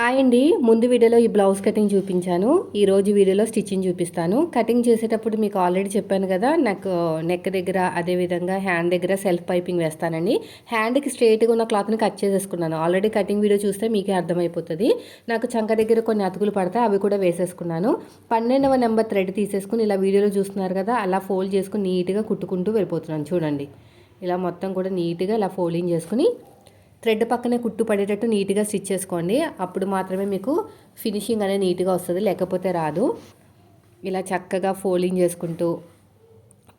Hi అండి. ముందు వీడియోలో ఈ బ్లౌజ్ కటింగ్ చూపించాను. ఈరోజు వీడియోలో స్టిచ్చింగ్ చూపిస్తాను. కటింగ్ చేసేటప్పుడు మీకు ఆల్రెడీ చెప్పాను కదా నాకు నెక్ దగ్గర అదేవిధంగా హ్యాండ్ దగ్గర సెల్ఫ్ పైపింగ్ వేస్తానండి. హ్యాండ్కి స్ట్రేట్గా ఉన్న క్లాత్ని కట్ చేసేసుకున్నాను. ఆల్రెడీ కటింగ్ వీడియో చూస్తే మీకే అర్థమైపోతుంది. నాకు చంక దగ్గర కొన్ని అతుకులు పడతాయి అవి కూడా వేసేసుకున్నాను. పన్నెండవ నెంబర్ థ్రెడ్ తీసేసుకుని ఇలా వీడియోలో చూస్తున్నారు కదా అలా ఫోల్డ్ చేసుకుని నీట్గా కుట్టుకుంటూ వెళ్ళిపోతున్నాను. చూడండి. ఇలా మొత్తం కూడా నీట్గా ఇలా ఫోల్డింగ్ చేసుకుని థ్రెడ్ పక్కనే కుట్టు పడేటట్టు నీట్గా స్టిచ్ చేసుకోండి. అప్పుడు మాత్రమే మీకు ఫినిషింగ్ అనేది నీట్గా వస్తుంది లేకపోతే రాదు. ఇలా చక్కగా ఫోల్డింగ్ చేసుకుంటూ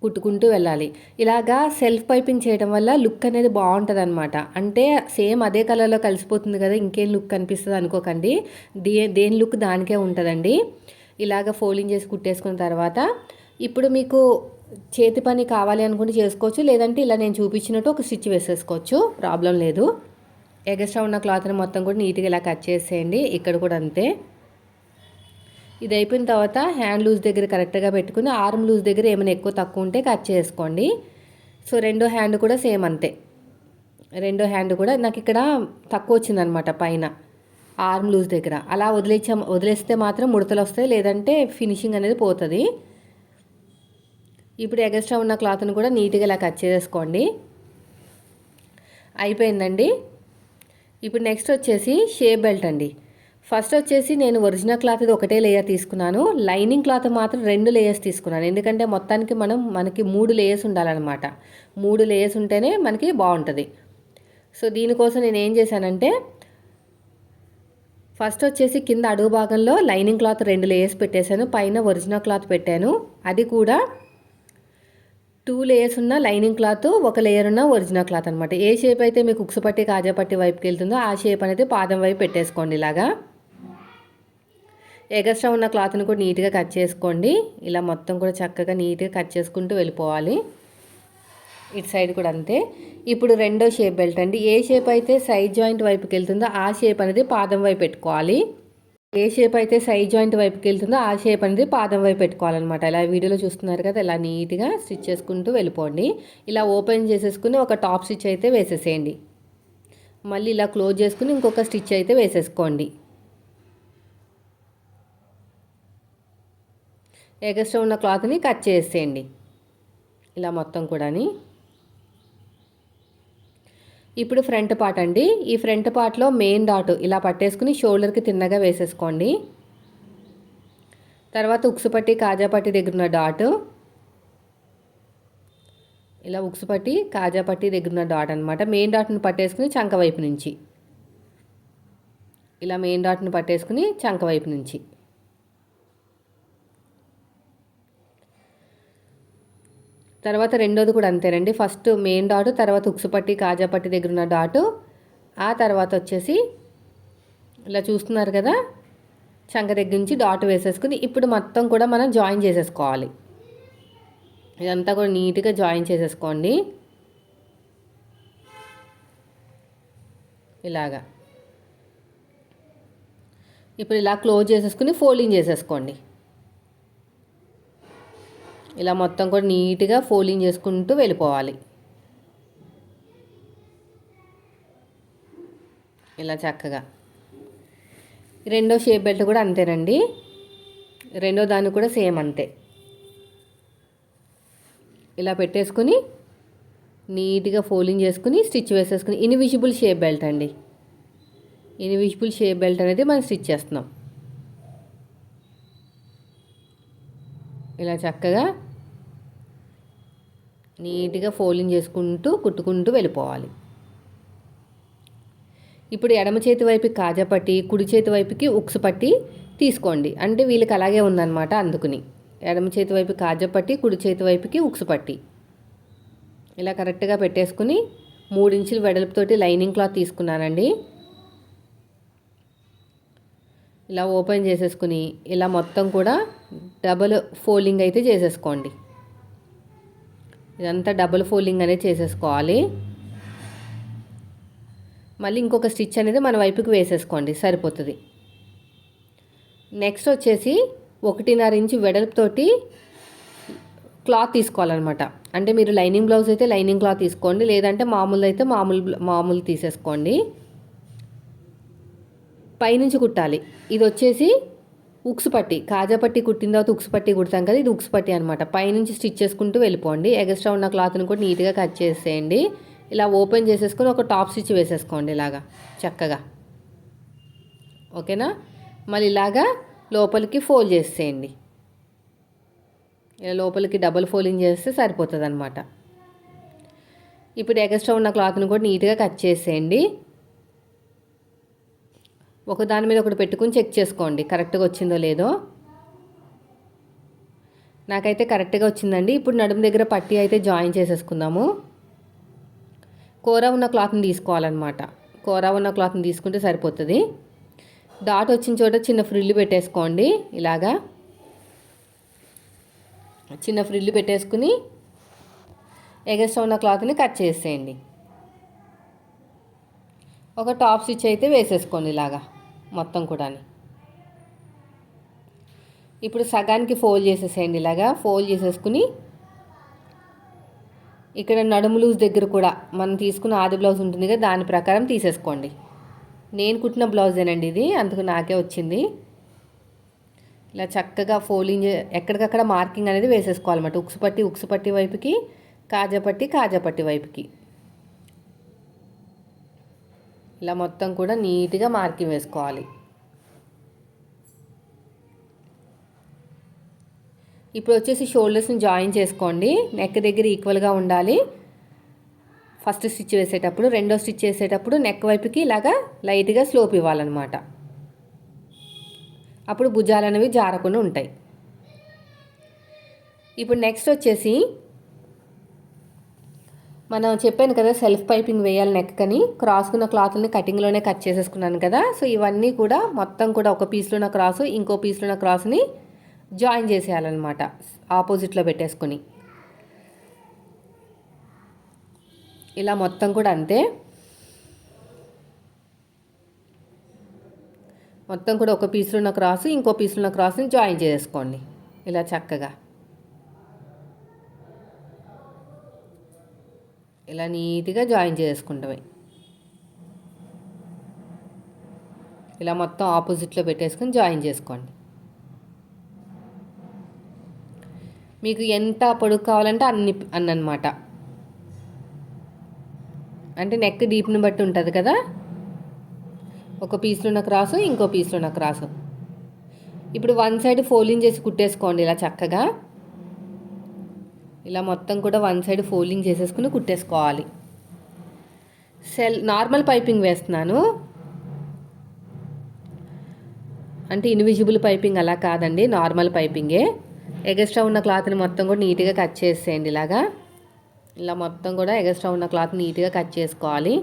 కుట్టుకుంటూ వెళ్ళాలి. ఇలాగా సెల్ఫ్ పైపింగ్ చేయడం వల్ల లుక్ అనేది బాగుంటుంది అనమాట అంటే సేమ్ అదే కలర్లో కలిసిపోతుంది కదా ఇంకేం లుక్ కనిపిస్తుంది అనుకోకండి. దే దేని లుక్ దానికే ఉంటుందండి. ఇలాగ ఫోల్డింగ్ చేసి కుట్టేసుకున్న తర్వాత ఇప్పుడు మీకు చేతి పని కావాలి అనుకుంటే చేసుకోవచ్చు లేదంటే ఇలా నేను చూపించినట్టు ఒక స్టిచ్ వేసేసుకోవచ్చు. ప్రాబ్లం లేదు. ఎగస్ట్రా ఉన్న క్లాత్ని మొత్తం కూడా నీట్గా ఇలా కట్ చేసేయండి. ఇక్కడ కూడా అంతే. ఇది అయిపోయిన తర్వాత హ్యాండ్ లూజ్ దగ్గర కరెక్ట్గా పెట్టుకుని ఆర్మ్ లూజ్ దగ్గర ఏమైనా ఎక్కువ తక్కువ ఉంటే కట్ చేసుకోండి. సో రెండో హ్యాండ్ కూడా సేమ్ అంతే. రెండో హ్యాండ్ కూడా నాకు ఇక్కడ తక్కువ వచ్చిందనమాట పైన ఆర్మ్ లూజ్ దగ్గర. అలా వదిలేచా వదిలేస్తే మాత్రం ముడతలు వస్తాయి లేదంటే ఫినిషింగ్ అనేది పోతుంది. ఇప్పుడు ఎగస్ట్రా ఉన్న క్లాత్ని కూడా నీట్గా ఇలా కట్ చేసుకోండి. అయిపోయిందండి. ఇప్పుడు నెక్స్ట్ వచ్చేసి షేప్ బెల్ట్ అండి. ఫస్ట్ వచ్చేసి నేను ఒరిజినల్ క్లాత్ ఒకటే లేయర్ తీసుకున్నాను. లైనింగ్ క్లాత్ మాత్రం రెండు లేయర్స్ తీసుకున్నాను. ఎందుకంటే మొత్తానికి మనం మనకి మూడు లేయర్స్ ఉండాలన్నమాట. మూడు లేయర్స్ ఉంటేనే మనకి బాగుంటుంది. సో దీనికోసం నేను ఏం చేశానంటే ఫస్ట్ వచ్చేసి కింద అడుగు భాగంలో లైనింగ్ క్లాత్ రెండు లేయర్స్ పెట్టేశాను. పైన ఒరిజినల్ క్లాత్ పెట్టాను. అది కూడా టూ లేయర్స్ ఉన్న లైనింగ్ క్లాత్ ఒక లేయర్ ఉన్న ఒరిజినల్ క్లాత్ అనమాట ఏ షేప్ అయితే మీకు ఉక్సు పట్టి కాజా పట్టి వైపుకి వెళ్తుందో ఆ షేప్ అనేది పాదం వైపు పెట్టేసుకోండి ఇలాగా. ఎగస్ట్రా ఉన్న క్లాత్ని కూడా నీట్గా కట్ చేసుకోండి. ఇలా మొత్తం కూడా చక్కగా నీట్గా కట్ చేసుకుంటూ వెళ్ళిపోవాలి. ఇటు సైడ్ కూడా అంతే. ఇప్పుడు రెండో షేప్ బెల్ట్ అండి. ఏ షేప్ అయితే సైడ్ జాయింట్ వైపుకి వెళ్తుందో ఆ షేప్ అనేది పాదం వైపు పెట్టుకోవాలి. ఏ షేప్ అయితే సైడ్ జాయింట్ వైపుకి వెళ్తుందో ఆ షేప్ అనేది పాదం వైపు పెట్టుకోవాలన్నమాట. ఇలా వీడియోలో చూస్తున్నారు కదా ఇలా నీట్గా స్టిచ్ చేసుకుంటూ వెళ్ళిపోండి. ఇలా ఓపెన్ చేసేసుకుని ఒక టాప్ స్టిచ్ అయితే వేసేసేయండి. మళ్ళీ ఇలా క్లోజ్ చేసుకుని ఇంకొక స్టిచ్ అయితే వేసేసుకోండి. ఎగస్ట్రా ఉన్న క్లాత్ని కట్ చేసేయండి. ఇలా మొత్తం కూడాని. ఇప్పుడు ఫ్రంట్ పార్ట్ అండి. ఈ ఫ్రంట్ పార్ట్లో మెయిన్ డాట్ ఇలా పట్టేసుకుని షోల్డర్కి తిన్నగా వేసేసుకోండి. తర్వాత ఉక్సుపట్టి కాజాపట్టి దగ్గర ఉన్న డాట్. ఇలా ఉక్సుపట్టి కాజాపట్టి దగ్గర ఉన్న డాట్ అనమాట మెయిన్ డాట్ను పట్టేసుకుని చంక వైపు నుంచి. ఇలా మెయిన్ డాట్ను పట్టేసుకుని చంక వైపు నుంచి. తర్వాత రెండోది కూడా అంతేనండి. ఫస్ట్ మెయిన్ డాట్ తర్వాత ఉక్సుపట్టి కాజాపట్టి దగ్గర ఉన్న డాటు. ఆ తర్వాత వచ్చేసి ఇలా చూస్తున్నారు కదా చంక దగ్గర నుంచి డాట్ వేసేసుకుని ఇప్పుడు మొత్తం కూడా మనం జాయిన్ చేసేసుకోవాలి. ఇదంతా కూడా నీట్గా జాయిన్ చేసేసుకోండి. ఇలాగా. ఇప్పుడు ఇలా క్లోజ్ చేసేసుకుని ఫోల్డింగ్ చేసేసుకోండి. ఇలా మొత్తం కూడా నీట్గా ఫోల్డింగ్ చేసుకుంటూ వెళ్ళిపోవాలి. ఇలా చక్కగా. రెండో షేప్ బెల్ట్ కూడా అంతేనండి. రెండో దాన్ని కూడా సేమ్ అంతే. ఇలా పెట్టేసుకుని నీట్గా ఫోల్డింగ్ చేసుకుని స్టిచ్ వేసేసుకుని ఇన్విజిబుల్ షేప్ బెల్ట్ అండి. ఇన్విజిబుల్ షేప్ బెల్ట్ అనేది మనం స్టిచ్ చేస్తున్నాం. ఇలా చక్కగా నీట్గా ఫోల్డింగ్ చేసుకుంటూ కుట్టుకుంటూ వెళ్ళిపోవాలి. ఇప్పుడు ఎడమ చేతి వైపుకి కాజా పట్టి కుడి చేతి వైపుకి ఉక్స్ పట్టి తీసుకోండి. అంటే వీళ్ళకి అలాగే ఉందన్నమాట అందుకుని. ఎడమ చేతి వైపు కాజా పట్టి కుడి చేతి వైపుకి ఉక్స్ పట్టి. ఇలా కరెక్ట్గా పెట్టేసుకుని మూడించుల వెడల్పుతోటి లైనింగ్ క్లాత్ తీసుకున్నానండి. ఇలా ఓపెన్ చేసేసుకుని ఇలా మొత్తం కూడా డబల్ ఫోల్డింగ్ అయితే చేసేసుకోండి. ఇదంతా డబుల్ ఫోల్డింగ్ అనేది చేసేసుకోవాలి. మళ్ళీ ఇంకొక స్టిచ్ అనేది మన వైపుకి వేసేసుకోండి సరిపోతుంది. నెక్స్ట్ వచ్చేసి ఒకటిన్నర ఇంచు వెడల్పుతోటి క్లాత్ తీసుకోవాలన్నమాట. అంటే మీరు లైనింగ్ బ్లౌజ్ అయితే లైనింగ్ క్లాత్ తీసుకోండి లేదంటే మామూలు అయితే మామూలు మామూలు తీసేసుకోండి. పైనుంచి కుట్టాలి. ఇది వచ్చేసి ఉక్స్ పట్టి. కాజా పట్టి కుట్టిన తర్వాత ఉక్స్ పట్టి కుడతాం కదా ఇది ఉక్స్ పట్టి అనమాట పైనుంచి స్టిచ్ చేసుకుంటూ వెళ్ళిపోండి. ఎగస్ట్రా ఉన్న క్లాత్ని కూడా నీట్గా కట్ చేసేయండి. ఇలా ఓపెన్ చేసేసుకొని ఒక టాప్ స్టిచ్ వేసేసుకోండి ఇలాగా చక్కగా. ఓకేనా? మళ్ళీ ఇలాగా లోపలికి ఫోల్డ్ చేసేయండి. ఇలా లోపలికి డబుల్ ఫోల్డింగ్ చేస్తే సరిపోతుంది అనమాట ఇప్పుడు ఎగస్ట్రా ఉన్న క్లాత్ని కూడా నీట్గా కట్ చేసేయండి. ఒక దాని మీద ఒకటి పెట్టుకుని చెక్ చేసుకోండి. కరెక్ట్గా వచ్చిందో లేదో. నాకైతే కరెక్ట్గా వచ్చిందండి. ఇప్పుడు నడుము దగ్గర పట్టి అయితే జాయిన్ చేసేసుకుందాము. కూర ఉన్న క్లాత్ని తీసుకోవాలన్నమాట. కూర ఉన్న క్లాత్ని తీసుకుంటే సరిపోతుంది. డాట్ వచ్చిన చోట చిన్న ఫ్రిల్లు పెట్టేసుకోండి. ఇలాగా. చిన్న ఫ్రిల్లు పెట్టేసుకుని ఎగస్ట్రా ఉన్న క్లాత్ని కట్ చేసేయండి. ఒక టాప్ స్టిచ్ అయితే వేసేసుకోండి ఇలాగా మొత్తం కూడా ఇప్పుడు సగానికి ఫోల్డ్ చేసేసేయండి ఇలాగా ఫోల్డ్ చేసేసుకుని ఇక్కడ నడుము లూజ్ దగ్గర కూడా మనం తీసుకున్న ఆది బ్లౌజ్ ఉంటుంది కదా దాని ప్రకారం తీసేసుకోండి. నేను కుట్టిన బ్లౌజేనండి ఇది అందుకు నాకే వచ్చింది. ఇలా చక్కగా ఫోల్డింగ్ ఎక్కడికక్కడ మార్కింగ్ అనేది వేసేసుకోవాలన్నమాట. ఉక్సు పట్టి ఉక్సు పట్టి వైపుకి కాజా పట్టి కాజా పట్టి వైపుకి. ఇలా మొత్తం కూడా నీట్గా మార్కింగ్ వేసుకోవాలి. ఇప్పుడు వచ్చేసి షోల్డర్స్ని జాయిన్ చేసుకోండి. నెక్ దగ్గర ఈక్వల్గా ఉండాలి. ఫస్ట్ స్టిచ్ వేసేటప్పుడు రెండో స్టిచ్ వేసేటప్పుడు నెక్ వైపుకి ఇలాగా లైట్గా స్లోప్ ఇవ్వాలన్నమాట. అప్పుడు భుజాలు అనేవి జారకుండా ఉంటాయి. ఇప్పుడు నెక్స్ట్ వచ్చేసి మనం చెప్పాను కదా సెల్ఫ్ పైపింగ్ వేయాలి నెక్కని క్రాస్కున్న క్లాత్ని కటింగ్లోనే కట్ చేసేసుకున్నాను కదా. సో ఇవన్నీ కూడా మొత్తం కూడా ఒక పీస్లో ఉన్న క్రాసు ఇంకో పీస్లో ఉన్న క్రాస్ని జాయిన్ చేసేయాలన్నమాట. ఆపోజిట్లో పెట్టేసుకొని. ఇలా మొత్తం కూడా అంతే. మొత్తం కూడా ఒక పీస్లో ఉన్న క్రాసు ఇంకో పీస్లో ఉన్న క్రాస్ని జాయిన్ చేసుకోండి ఇలా చక్కగా. ఇలా నీట్గా జాయిన్ చేసుకుంటామే. ఇలా మొత్తం ఆపోజిట్లో పెట్టేసుకొని జాయిన్ చేసుకోండి. మీకు ఎంత పొడుగు కావాలంటే అన్ని అన్నమాట. అంటే నెక్ డీప్ని బట్టి ఉంటుంది కదా? ఒక పీస్లో ఉన్న క్రాసు ఇంకో పీస్లో ఉన్న క్రాసు ఇప్పుడు వన్ సైడ్ ఫోల్డింగ్ చేసి కుట్టేసుకోండి ఇలా చక్కగా. ఇలా మొత్తం కూడా వన్ సైడ్ ఫోల్డింగ్ చేసేసుకుని కుట్టేసుకోవాలి. సెల్ నార్మల్ పైపింగ్ వేస్తున్నాను. అంటే ఇన్విజిబుల్ పైపింగ్ అలా కాదండి నార్మల్ పైపింగే. ఎగస్ట్రా ఉన్న క్లాత్ని మొత్తం కూడా నీట్గా కట్ చేసేయండి ఇలాగా. ఇలా మొత్తం కూడా ఎగస్ట్రా ఉన్న క్లాత్ నీట్గా కట్ చేసుకోవాలి.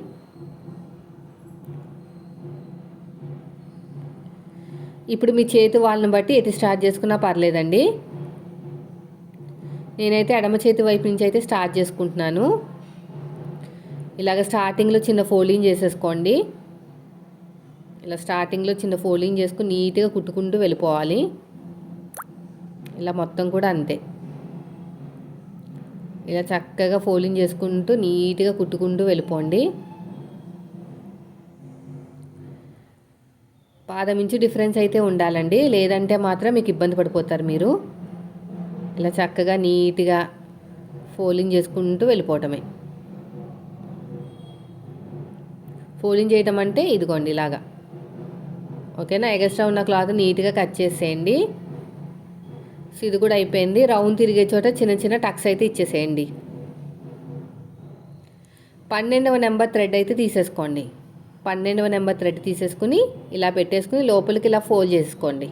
ఇప్పుడు మీ చేతి వాళ్ళని బట్టి ఎటు స్టార్ట్ చేసుకున్నా పర్లేదండి. నేనైతే ఎడమ చేతి వైపు నుంచి అయితే స్టార్ట్ చేసుకుంటున్నాను. ఇలాగ స్టార్టింగ్లో చిన్న ఫోల్డింగ్ చేసేసుకోండి. ఇలా స్టార్టింగ్లో చిన్న ఫోల్డింగ్ చేసుకుని నీట్గా కుట్టుకుంటూ వెళ్ళిపోవాలి. ఇలా మొత్తం కూడా అంతే. ఇలా చక్కగా ఫోల్డింగ్ చేసుకుంటూ నీట్గా కుట్టుకుంటూ వెళ్ళిపోండి. పాదం ఇంచు డిఫరెన్స్ అయితే ఉండాలండి. లేదంటే మాత్రం మీకు ఇబ్బంది పడిపోతారు మీరు. ఇలా చక్కగా నీట్గా ఫోలింగ్ చేసుకుంటూ వెళ్ళిపోవటమే. ఫోలింగ్ చేయటం అంటే ఇదిగోండి ఇలాగా. ఓకేనా? ఎగస్ట్రా ఉన్న క్లాత్ నీట్గా కట్ చేసేయండి. సో ఇది కూడా అయిపోయింది. రౌండ్ తిరిగే చోట చిన్న చిన్న టక్స్ అయితే ఇచ్చేసేయండి. పన్నెండవ నెంబర్ థ్రెడ్ అయితే తీసేసుకోండి. పన్నెండవ నెంబర్ థ్రెడ్ తీసేసుకుని ఇలా పెట్టేసుకుని లోపలికి ఇలా ఫోల్డ్ చేసుకోండి.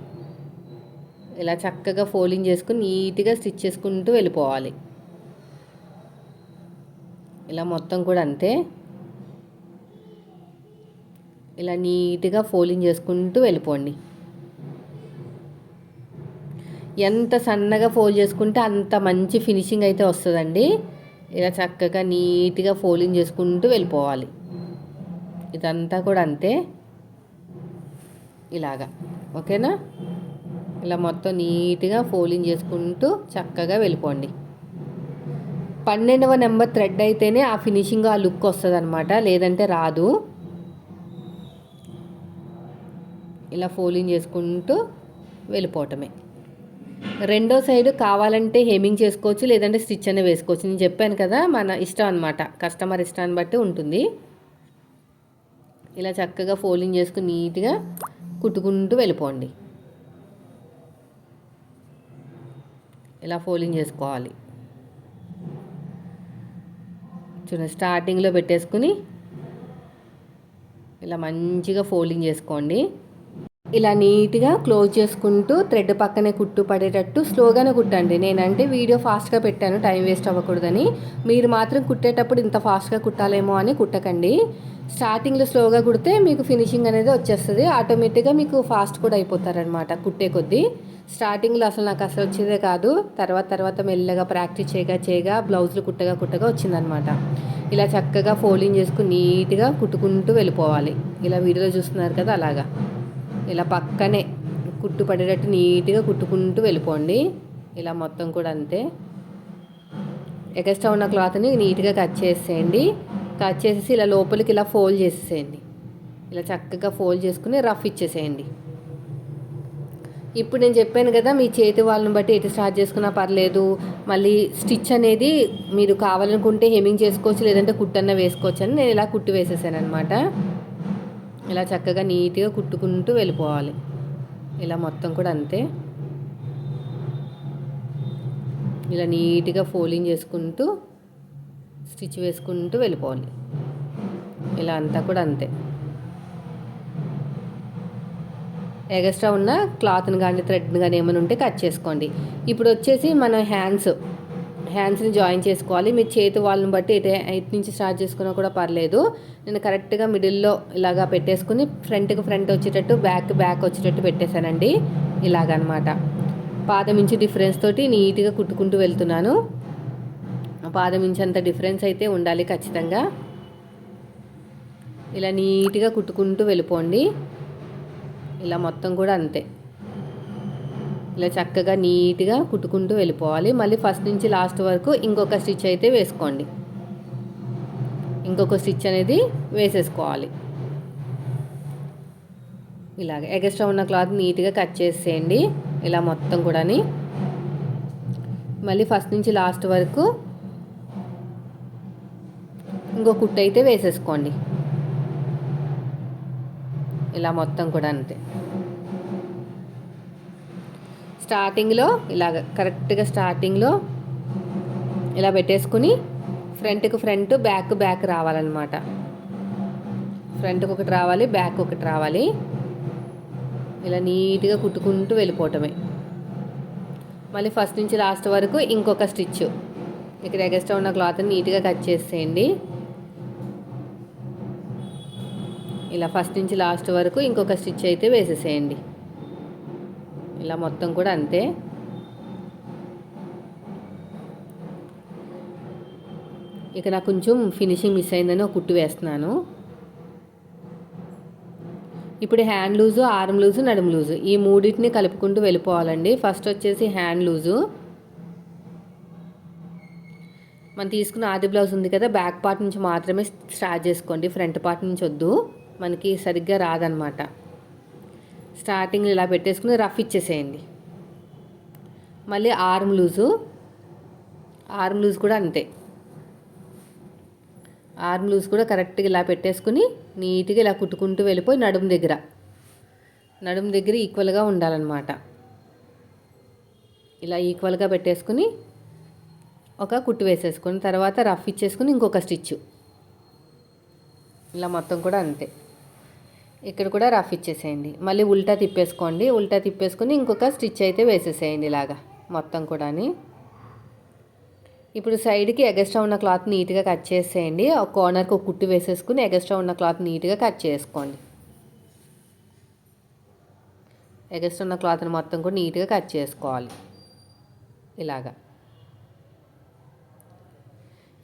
ఇలా చక్కగా ఫోల్డింగ్ చేసుకుని నీట్గా స్టిచ్ చేసుకుంటూ వెళ్ళిపోవాలి. ఇలా మొత్తం కూడా అంతే. ఇలా నీట్గా ఫోల్డింగ్ చేసుకుంటూ వెళ్ళిపోండి. ఎంత సన్నగా ఫోల్డ్ చేసుకుంటే అంత మంచి ఫినిషింగ్ అయితే వస్తుందండి. ఇలా చక్కగా నీట్గా ఫోల్డింగ్ చేసుకుంటూ వెళ్ళిపోవాలి. ఇదంతా కూడా అంతే. ఇలాగా. ఓకేనా? ఇలా మొత్తం నీట్గా ఫోల్డింగ్ చేసుకుంటూ చక్కగా వెళ్ళిపోండి. పన్నెండవ నెంబర్ థ్రెడ్ అయితేనే ఆ ఫినిషింగ్ ఆ లుక్ వస్తుంది అనమాట లేదంటే రాదు. ఇలా ఫోల్డింగ్ చేసుకుంటూ వెళ్ళిపోవటమే. రెండో సైడ్ కావాలంటే హెమింగ్ చేసుకోవచ్చు లేదంటే స్టిచ్ అనే వేసుకోవచ్చు. నేను చెప్పాను కదా మన ఇష్టం అనమాట కస్టమర్ ఇష్టాన్ని బట్టి ఉంటుంది. ఇలా చక్కగా ఫోల్డింగ్ చేసుకుని నీట్గా కుట్టుకుంటూ వెళ్ళిపోండి. ఇలా ఫోలింగ్ చేసుకోవాలి. చూడండి స్టార్టింగ్లో పెట్టేసుకుని ఇలా మంచిగా ఫోల్డింగ్ చేసుకోండి. ఇలా నీట్గా క్లోజ్ చేసుకుంటూ థ్రెడ్ పక్కనే కుట్టు పడేటట్టు స్లోగానే కుట్టండి. నేనంటే వీడియో ఫాస్ట్గా పెట్టాను టైం వేస్ట్ అవ్వకూడదని. మీరు మాత్రం కుట్టేటప్పుడు ఇంత ఫాస్ట్గా కుట్టాలేమో అని కుట్టకండి. స్టార్టింగ్లో స్లోగా కుడితే మీకు ఫినిషింగ్ అనేది వచ్చేస్తుంది. ఆటోమేటిక్గా మీకు ఫాస్ట్ కూడా అయిపోతారనమాట కుట్టే కొద్దీ. స్టార్టింగ్లో అసలు నాకు అసలు వచ్చేదే కాదు. తర్వాత తర్వాత మెల్లగా ప్రాక్టీస్ చేయగా చేయగా బ్లౌజులు కుట్టగా కుట్టగా వచ్చిందనమాట ఇలా చక్కగా ఫోల్డింగ్ చేసుకుని నీట్గా కుట్టుకుంటూ వెళ్ళిపోవాలి. ఇలా వీడియోలో చూస్తున్నారు కదా అలాగా. ఇలా పక్కనే కుట్టు పడేటట్టు నీట్గా కుట్టుకుంటూ వెళ్ళిపోండి. ఇలా మొత్తం కూడా అంతే. ఎక్స్ట్రా ఉన్న క్లాత్ని నీట్గా కట్ చేసేయండి. కట్ చేసేసి ఇలా లోపలికి ఇలా ఫోల్డ్ చేసేసేయండి. ఇలా చక్కగా ఫోల్డ్ చేసుకుని రఫ్ ఇచ్చేసేయండి. ఇప్పుడు నేను చెప్పాను కదా మీ చేతి వాళ్ళని బట్టి ఎటు స్టార్ట్ చేసుకున్నా పర్లేదు. మళ్ళీ స్టిచ్ అనేది మీరు కావాలనుకుంటే హెమింగ్ చేసుకోవచ్చు లేదంటే కుట్టన్న వేసుకోవచ్చు అని నేను ఇలా కుట్టు వేసేసాను అనమాట ఇలా చక్కగా నీట్గా కుట్టుకుంటూ వెళ్ళిపోవాలి. ఇలా మొత్తం కూడా అంతే. ఇలా నీట్గా ఫోలింగ్ చేసుకుంటూ స్టిచ్ వేసుకుంటూ వెళ్ళిపోవాలి. ఇలా అంతా కూడా అంతే. ఎగస్ట్రా ఉన్న క్లాత్ని కానీ థ్రెడ్ని కానీ ఏమైనా ఉంటే కట్ చేసుకోండి. ఇప్పుడు వచ్చేసి మన హ్యాండ్స్. హ్యాండ్స్ని జాయిన్ చేసుకోవాలి. మీ చేతి వాళ్ళని బట్టి ఇటు ఇటు నుంచి స్టార్ట్ చేసుకున్నా కూడా పర్లేదు. నేను కరెక్ట్గా మిడిల్లో ఇలాగా పెట్టేసుకుని ఫ్రంట్కి ఫ్రంట్ వచ్చేటట్టు బ్యాక్ బ్యాక్ వచ్చేటట్టు పెట్టేశానండి. ఇలాగనమాట. పాదం ఇంచు డిఫరెన్స్ తోటి నీట్గా కుట్టుకుంటూ వెళ్తున్నాను. పాదం ఇంచు అంత డిఫరెన్స్ అయితే ఉండాలి ఖచ్చితంగా. ఇలా నీట్గా కుట్టుకుంటూ వెళ్ళిపోండి. ఇలా మొత్తం కూడా అంతే. ఇలా చక్కగా నీట్గా కుట్టుకుంటూ వెళ్ళిపోవాలి. మళ్ళీ ఫస్ట్ నుంచి లాస్ట్ వరకు ఇంకొక స్టిచ్ అయితే వేసుకోండి. ఇంకొక స్టిచ్ అనేది వేసేసుకోవాలి. ఇలాగ ఎగస్ట్రా ఉన్న క్లాత్ నీట్గా కట్ చేసేయండి. ఇలా మొత్తం కూడాని. మళ్ళీ ఫస్ట్ నుంచి లాస్ట్ వరకు ఇంకో కుట్టు అయితే వేసేసుకోండి. ఇలా మొత్తం కూడా అంతే. స్టార్టింగ్లో ఇలాగ కరెక్ట్గా స్టార్టింగ్లో ఇలా పెట్టేసుకుని ఫ్రంట్కి ఫ్రంట్ బ్యాక్ బ్యాక్ రావాలన్నమాట. ఫ్రంట్కి ఒకటి రావాలి బ్యాక్ ఒకటి రావాలి. ఇలా నీట్గా కుట్టుకుంటూ వెళ్ళిపోవటమే. మళ్ళీ ఫస్ట్ నుంచి లాస్ట్ వరకు ఇంకొక స్టిచ్. ఇక్కడ ఎగస్ట్రా ఉన్న క్లాత్ని నీట్గా కట్ చేసేయండి. ఇలా ఫస్ట్ నుంచి లాస్ట్ వరకు ఇంకొక స్టిచ్ అయితే వేసేసేయండి. ఇలా మొత్తం కూడా అంతే. ఇక నాకు కొంచెం ఫినిషింగ్ మిస్ అయిందని ఒక కుట్టు వేస్తున్నాను. ఇప్పుడు హ్యాండ్ లూజు ఆర్మ్ లూజు నడుము లూజు ఈ మూడింటిని కలుపుకుంటూ వెళ్ళిపోవాలండి. ఫస్ట్ వచ్చేసి హ్యాండ్ లూజు. మనం తీసుకున్న ఆది బ్లౌజ్ ఉంది కదా బ్యాక్ పార్ట్ నుంచి మాత్రమే స్టార్ట్ చేసుకోండి ఫ్రంట్ పార్ట్ నుంచి వద్దు. మనకి సరిగ్గా రాదనమాట. స్టార్టింగ్ ఇలా పెట్టేసుకుని రఫ్ ఇచ్చేసేయండి. మళ్ళీ ఆర్మ్ లూజు ఆర్మ్ లూజ్ కూడా అంతే. ఆర్మ్ లూజ్ కూడా కరెక్ట్గా ఇలా పెట్టేసుకుని నీట్గా ఇలా కుట్టుకుంటూ వెళ్ళిపోయి నడుము దగ్గర. నడుము దగ్గర ఈక్వల్గా ఉండాలన్నమాట. ఇలా ఈక్వల్గా పెట్టేసుకుని ఒక కుట్టు వేసేసుకుని తర్వాత రఫ్ ఇచ్చేసుకుని ఇంకొక స్టిచ్ ఇలా మొత్తం కూడా అంతే. ఇక్కడ కూడా రఫ్ ఇచ్చేసేయండి. మళ్ళీ ఉల్టా తిప్పేసుకోండి. ఉల్టా తిప్పేసుకుని ఇంకొక స్టిచ్ అయితే వేసేసేయండి ఇలాగా మొత్తం కూడాని. ఇప్పుడు సైడ్కి ఎగస్ట్రా ఉన్న క్లాత్ నీట్గా కట్ చేసేయండి. ఒక కార్నర్కి ఒక కుట్టు వేసేసుకుని ఎగస్ట్రా ఉన్న క్లాత్ నీట్గా కట్ చేసుకోండి. ఎగస్ట్రా ఉన్న క్లాత్ని మొత్తం కూడా నీట్గా కట్ చేసుకోవాలి. ఇలాగా.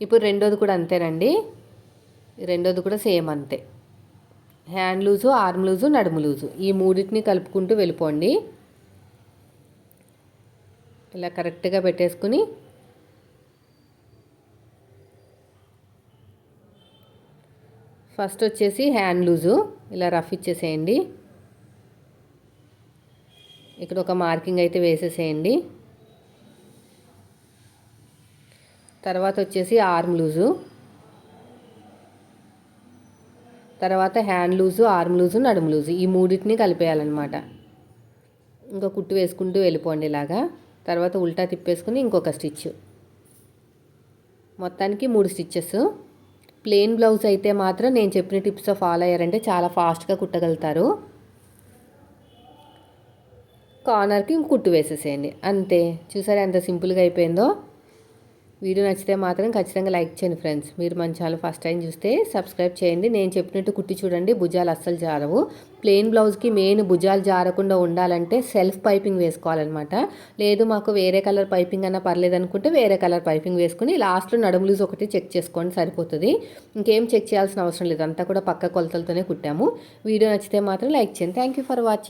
ఇప్పుడు రెండోది కూడా అంతేనండి. రెండోది కూడా సేమ్ అంతే. హ్యాండ్ లూజు ఆర్మ్ లూజు నడుము లూజు. ఈ మూడింటిని కలుపుకుంటూ వెళ్ళిపోండి. ఇలా కరెక్ట్గా పెట్టేసుకుని ఫస్ట్ వచ్చేసి హ్యాండ్ లూజు. ఇలా రఫ్ ఇచ్చేసేయండి. ఇక్కడ ఒక మార్కింగ్ అయితే వేసేసేయండి. తర్వాత వచ్చేసి ఆర్మ్ లూజు. తర్వాత హ్యాండ్ లూజు ఆర్మ్ లూజు నడుము లూజు ఈ మూడింటిని కలిపేయాలన్నమాట. ఇంకా కుట్టు వేసుకుంటూ వెళ్ళిపోండి ఇలాగా. తర్వాత ఉల్టా తిప్పేసుకుని ఇంకొక స్టిచ్ మొత్తానికి మూడు స్టిచ్చెస్. ప్లెయిన్ బ్లౌజ్ అయితే మాత్రం నేను చెప్పిన టిప్స్ ఫాలో అయ్యారంటే చాలా ఫాస్ట్గా కుట్టగలుగుతారు. కార్నర్కి కుట్టు వేసేసేయండి. అంతే. చూసారా ఎంత సింపుల్గా అయిపోయిందో? వీడియో నచ్చితే మాత్రం ఖచ్చితంగా లైక్ చేయండి ఫ్రెండ్స్. మీరు మన ఛానల్ ఫస్ట్ టైం చూస్తే సబ్స్క్రైబ్ చేయండి. నేను చెప్పినట్టు కుట్టి చూడండి భుజాలు అస్సలు జారవు. ప్లెయిన్ బ్లౌజ్కి మెయిన్ భుజాలు జారకుండా ఉండాలంటే సెల్ఫ్ పైపింగ్ వేసుకోవాలన్నమాట. లేదు మాకు వేరే కలర్ పైపింగ్ అన్నా పర్లేదు అనుకుంటే వేరే కలర్ పైపింగ్ వేసుకుని లాస్ట్లో నడుము లూజ్ ఒకటి చెక్ చేసుకోండి సరిపోతుంది. ఇంకేం చెక్ చేయాల్సిన అవసరం లేదు. అంతా కూడా పక్క కొలతలతోనే కుట్టాము. వీడియో నచ్చితే మాత్రం లైక్ చేయండి. Thank you for watching